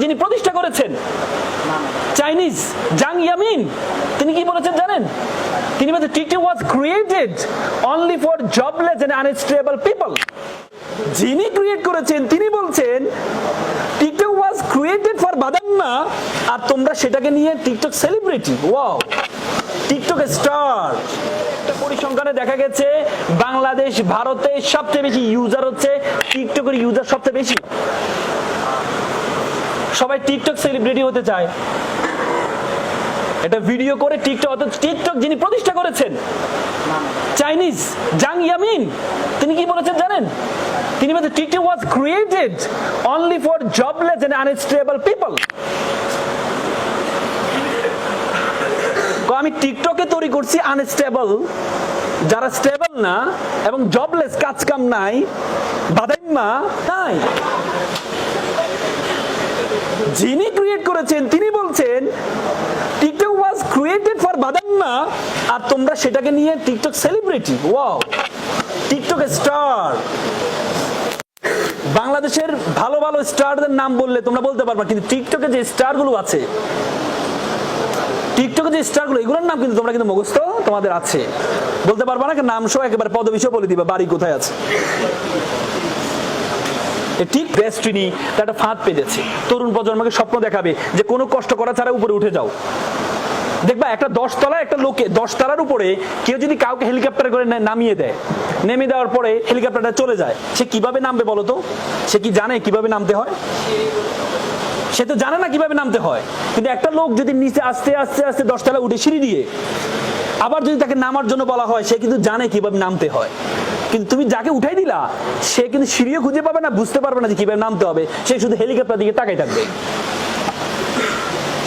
যিনি প্রতিষ্ঠা করেছেন। চাইনিজ জাং ইয়ামিন, তিনি কি বলেছেন জানেন? তিনি বলেছেন TikTok was created only for jobless and unstable people যিনি ক্রিয়েট করেছেন, তিনি বলছেন টিকটক ওয়াজ ক্রিয়েটেড ফর বাদাম্মা আর তোমরা সেটাকে নিয়ে TikTok celebrity wow TikTok star পরিসংখ্যানে দেখা গেছে, বাংলাদেশ, ভারতে সবচেয়ে বেশি ইউজার হচ্ছে টিকটকের ইউজার সবচেয়ে বেশি। সবাই টিকটক সেলিব্রিটি হতে চায়। এটা ভিডিও করে টিকটক অর্থাৎ টিকটক যিনি প্রতিষ্ঠা করেছেন, চাইনিজ জাং ইয়ামিন, তিনি কি বলেছেন জানেন? তিনি বলেছেন, TikTok was created only for jobless and unstable people আমি টিকটকে তৈরি করছি আনস্টেবল যারা স্টেবল না এবং জবলেস কাজ কাম নাই, বাদাইম্মা নাই। যিনি ক্রিয়েট করেছেন, তিনি বলছেন টিকটক ওয়াজ ক্রিয়েটেড ফর বাদাম্মা আর তোমরা সেটাকে নিয়ে TikTok celebrity wow TikTok star বাংলাদেশের ভালো ভালো স্টারদের নাম বললে তোমরা বলতে পারবা, কিন্তু টিকটকে যে স্টারগুলো আছে টিকটকে যে স্টারগুলো এগুলোর নাম কিন্তু তোমরা কিন্তু মুখস্থ তোমাদের আছে। বলতে পারবা না নাম সহ একেবারে পদবিষয় বলে দিবা, বাড়ি কোথায় আছে। ঠিক ডেস্টিনি একটা ফাঁদ পেতেছে তরুণ প্রজন্মকে স্বপ্ন দেখাবে যে কোনো কষ্ট করা ছাড়া উপরে উঠে যাও। দেখবা, একটা দশ তলা একটা লোকে দশ তলার উপরে কেউ যদি কাউকে হেলিকপ্টার করে নামিয়ে দেয়, নেমে দেওয়ার পরে হেলিকপ্টারটা চলে যায়, সে কীভাবে নামবে বলো তো? সে কি জানে কীভাবে নামতে হয়? সে তো জানে না কীভাবে নামতে হয়। কিন্তু একটা লোক যদি নিচে আস্তে আস্তে আস্তে দশতলা উঠে সিঁড়ি দিয়ে, আবার যদি তাকে নামার জন্য বলা হয়, সে কিন্তু জানে কীভাবে নামতে হয়। কিন্তু তুমি যাকে উঠাই দিলা, সে কিন্তু সিঁড়িও খুঁজে পাবে না, বুঝতে পারবে না যে কীভাবে নামতে হবে। সে শুধু হেলিকপ্টার দিকে তাকাই থাকবে।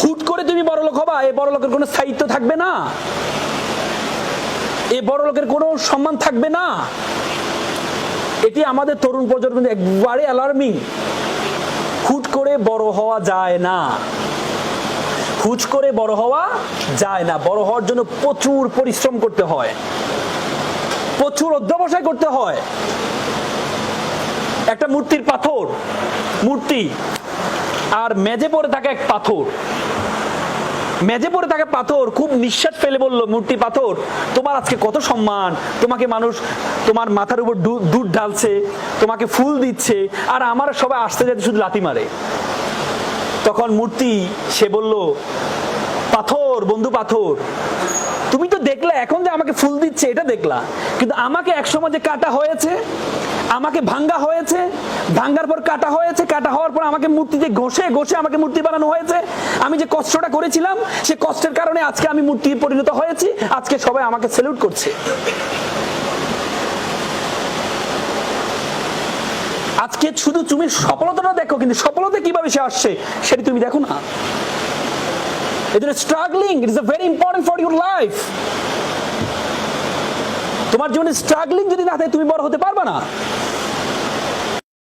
হুট করে তুমি বড় লোক হবা, এই বড় লোকের কোনো স্থায়িত্ব থাকবে না। এই বড় লোকের কোনো সম্মান থাকবে না। এটি আমাদের তরুণ প্রজন্ম একবারে অ্যালার্মিং হুট করে বড় হওয়া যায় না। হুট করে বড় হওয়া যায় না। বড় হওয়ার জন্য প্রচুর পরিশ্রম করতে হয়। প্রচুর অধ্যবসায় করতে হয়। একটা মূর্তির পাথর, মূর্তি, আর মেজে পড়ে থাকে এক পাথর। মেজে পড়ে থাকে পাথর, খুব নিঃশ্বাস ফেলে বলল, মূর্তি, পাথর, তোমার আজকে কত সম্মান? তোমাকে মানুষ, তোমার মাথার উপর দুধ ঢালছে, তোমাকে ফুল দিচ্ছে, আর আমার সবাই আসতে যেতে শুধু লাথি মারে। তখন মূর্তি, সে বলল, পাথর, বন্ধু পাথর তুমি তো দেখলা, এখন যে আমাকে ফুল দিচ্ছে, এটা দেখলা। কিন্তু আমাকে একসময় যে কাটা হয়েছে, আমাকে ভাঙ্গা হয়েছে, ভাঙ্গার পর কাটা হয়েছে, কাটা হওয়ার পর আমাকে মূর্তি মূর্তিতে ঘষে ঘষে আমাকে মূর্তি বানানো হয়েছে, আমি যে কষ্টটা করেছিলাম, সে কষ্টের কারণে আজকে আমি মূর্তি পরিণত হয়েছি, আজকে সবাই আমাকে সেলুট করছে। আজকে শুধু তুমি সফলতাটা দেখো, কিন্তু সফলতা কীভাবে সে আসছে, সেটি তুমি দেখো না। Is struggling. It is a very important for your life. তোমার জীবনে স্ট্রাগলিং যদি না থাকে তুমি বড় হতে পারবে না